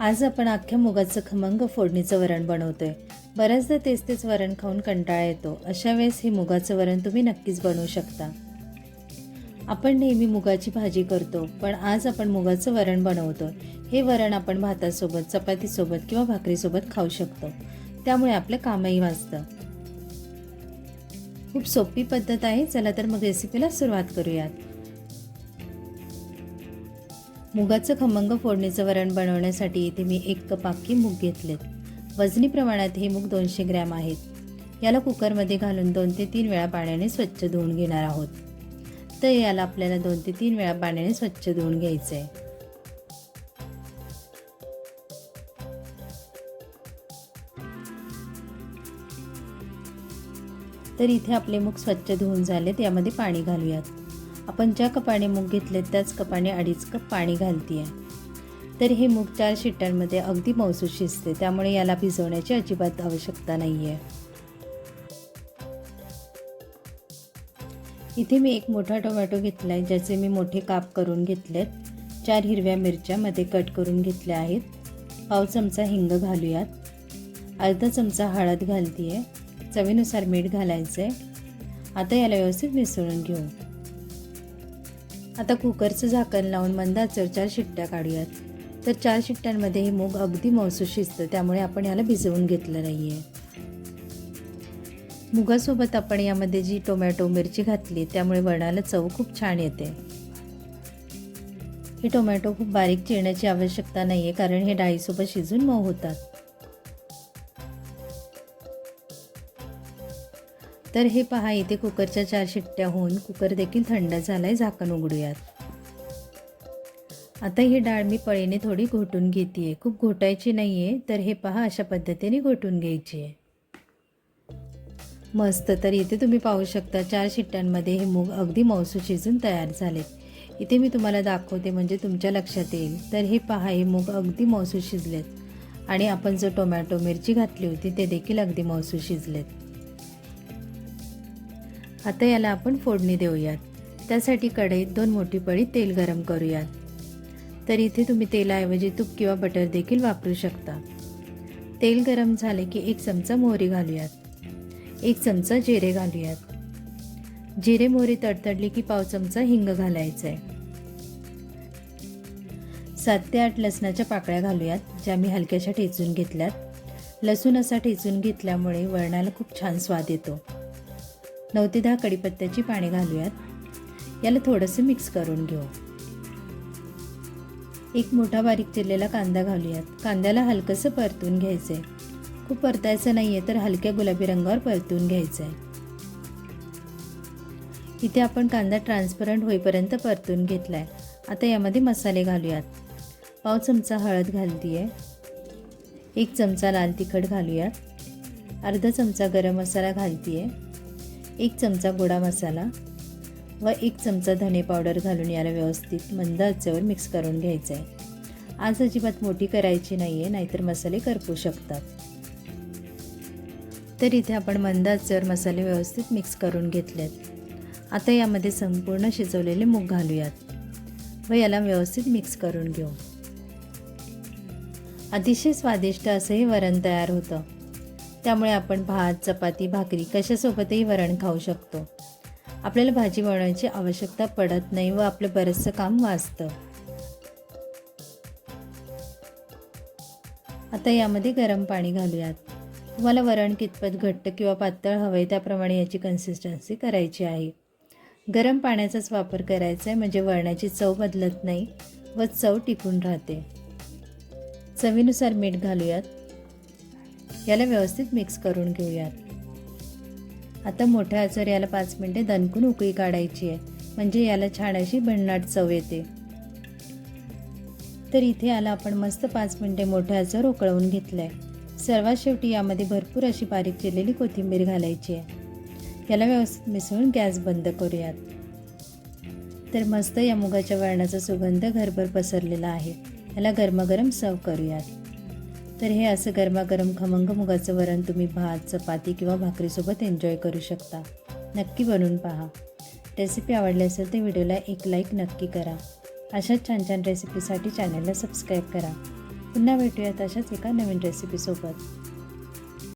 आज आपण अख्ख्या मुगाचं खमंग फोडणीचं वरण बनवतोय. बऱ्याचदा तेच तेच वरण खाऊन कंटाळा येतो. अशा वेळेस हे मुगाचं वरण तुम्ही नक्कीच बनवू शकता. आपण नेहमी मुगाची भाजी करतो पण आज आपण मुगाचं वरण बनवतो हे वरण आपण भातासोबत चपातीसोबत किंवा भाकरीसोबत खाऊ शकतो. त्यामुळे आपलं कामही वाचतं. खूप सोपी पद्धत आहे. चला तर मग रेसिपीला सुरुवात करूयात. मुगाचं खमंग फोडणीचं वरण बनवण्यासाठी इथे मी एक कप अख्खी मूग घेतलेत. वजनी प्रमाणात हे मूग दोनशे ग्रॅम आहेत. याला कुकरमध्ये घालून दोन ते तीन वेळा पाण्याने स्वच्छ धुवून घेणार आहोत. तर याला आपल्याला दोन ते तीन वेळा पाण्याने स्वच्छ धुवून घ्यायचं आहे तर इथे आपले मूग स्वच्छ धुवून झालेत यामध्ये पाणी घालूयात. आपण ज्या कपाने मूग घेतले त्याच कपाने अडीच कप पाणी घालते आहे तर हे मूग चार शिट्ट्यांमध्ये अगदी मौसूद शिजते त्यामुळे याला भिजवण्याची अजिबात आवश्यकता नाही आहे इथे मी एक मोठा टोमॅटो घेतला आहे ज्याचे मी मोठे काप करून घेतलेत. चार हिरव्या मिरच्या मध्ये कट करून घेतल्या आहेत. पाव चमचा हिंग घालूयात. अर्धा चमचा हळद घालते आहे चवीनुसार मीठ घालायचं आहे आता याला व्यवस्थित मिसळून घेऊ. आता कुकरचं झाकण लावून मंद आचेवर चार शिट्ट्या काढूयात. तर चार शिट्ट्यांमध्ये हे मूग अगदी मौसूद शिजतं त्यामुळे आपण याला भिजवून घेतलं नाही आहे मुगासोबत आपण यामध्ये जी टोमॅटो मिरची घातली त्यामुळे वरणाला चव खूप छान येते. हे टोमॅटो खूप बारीक चिरण्याची आवश्यकता नाही आहे कारण हे डाळीसोबत शिजून मऊ होतात. तर हे पहा इथे कुकरच्या चार शिट्ट्या होऊन कुकर देखील थंड झालाय झाकण उघडूयात. आता ही डाळ मी पळीने थोडी घोटून घेते खूप घोटायची नाही आहे तर हे पहा अशा पद्धतीने घोटून घ्यायची आहे. मस्त तर इथे तुम्ही पाहू शकता चार शिट्ट्यांमध्ये हे मूग अगदी मौसूद शिजून तयार झाले इथे मी तुम्हाला दाखवते म्हणजे तुमच्या लक्षात येईल. तर हे पहा हे मूग अगदी मौसू शिजलेत. आणि आपण जो टोमॅटो मिरची घातली होती ते देखील अगदी मौसूद शिजलेत. आता याला आपण फोडणी देऊयात. त्यासाठी कढईत दोन मोठी पळी तेल गरम करूयात. तर इथे तुम्ही तेलाऐवजी तूप किंवा बटर देखील वापरू शकता. तेल गरम झाले की एक चमचा मोहरी घालूयात. एक चमचा जिरे घालूयात. जिरे मोहरी तडतडली की पाव चमचा हिंग घालायचं आहे सात ते आठ लसणाच्या पाकळ्या घालूयात ज्या मी हलक्याशा ठेचून घेतल्यात. लसूण असा ठेचून घेतल्यामुळे वरणाला खूप छान स्वाद येतो. नऊ ते दहा कडीपत्त्याची पाणी घालूयात. याला थोडंसं मिक्स करून घेऊ. एक मोठा बारीक चिरलेला कांदा घालूयात. कांद्याला हलकंसं परतून घ्यायचं आहे खूप परतायचं नाही आहे तर हलक्या गुलाबी रंगावर परतून घ्यायचं आहे इथे आपण कांदा ट्रान्सपरंट होईपर्यंत परतून घेतला आहे आता यामध्ये मसाले घालूयात. पाव चमचा हळद घालती आहे एक चमचा लाल तिखट घालूयात. अर्धा चमचा गरम मसाला घालती आहे एक चमचा गोडा मसाला व एक चमचा धने पावडर घालून याला व्यवस्थित मंद आचेवर मिक्स करून घ्यायचं आहे आज अजिबात मोठी करायची नाही आहे नाहीतर मसाले करपू शकतात. तर इथे आपण मंद आचेवर मसाले व्यवस्थित मिक्स करून घेतलेत. आता यामध्ये संपूर्ण शिजवलेले मूग घालूयात व याला व्यवस्थित मिक्स करून घेऊ. अतिशय स्वादिष्ट असं हे वरण तयार होतं. त्यामुळे आपण भात चपाती भाकरी कशासोबतही वरण खाऊ शकतो. आपल्याला भाजी वळण्याची आवश्यकता पडत नाही व आपलं बरंचसं काम वाचतं. आता यामध्ये गरम पाणी घालूयात. तुम्हाला वरण कितपत घट्ट किंवा पातळ हवं आहे त्याप्रमाणे याची कन्सिस्टन्सी करायची आहे. गरम पाण्याचाच वापर करायचा आहे म्हणजे वरणाची चव बदलत नाही व चव टिकून राहते. चवीनुसार मीठ घालूयात. याला व्यवस्थित मिक्स करून घेऊयात. आता मोठ्या आचर याला पाच मिनटे दणकून उकळी काढायची आहे. म्हणजे याला छान अशी भन्नाट चव येते. तर इथे याला आपण मस्त पाच मिनटे मोठ्या आचर उकळवून घेतलं आहे सर्वात शेवटी यामध्ये भरपूर अशी बारीक चिरलेली कोथिंबीर घालायची आहे. याला व्यवस्थित मिसळून गॅस बंद करूयात. तर मस्त या मुगाच्या वरणाचा सुगंध घरभर पसरलेला आहे. याला गरमागरम सर्व करूयात. तर हे असं गरमागरम खमंग मुगाचं वरण तुम्ही भात चपाती किंवा भाकरीसोबत एन्जॉय करू शकता. नक्की बनवून पहा. रेसिपी आवडली असेल तर व्हिडिओला एक लाईक नक्की करा. अशाच छान छान रेसिपीसाठी चॅनलला सबस्क्राईब करा. पुन्हा भेटूयात अशाच एका नवीन रेसिपीसोबत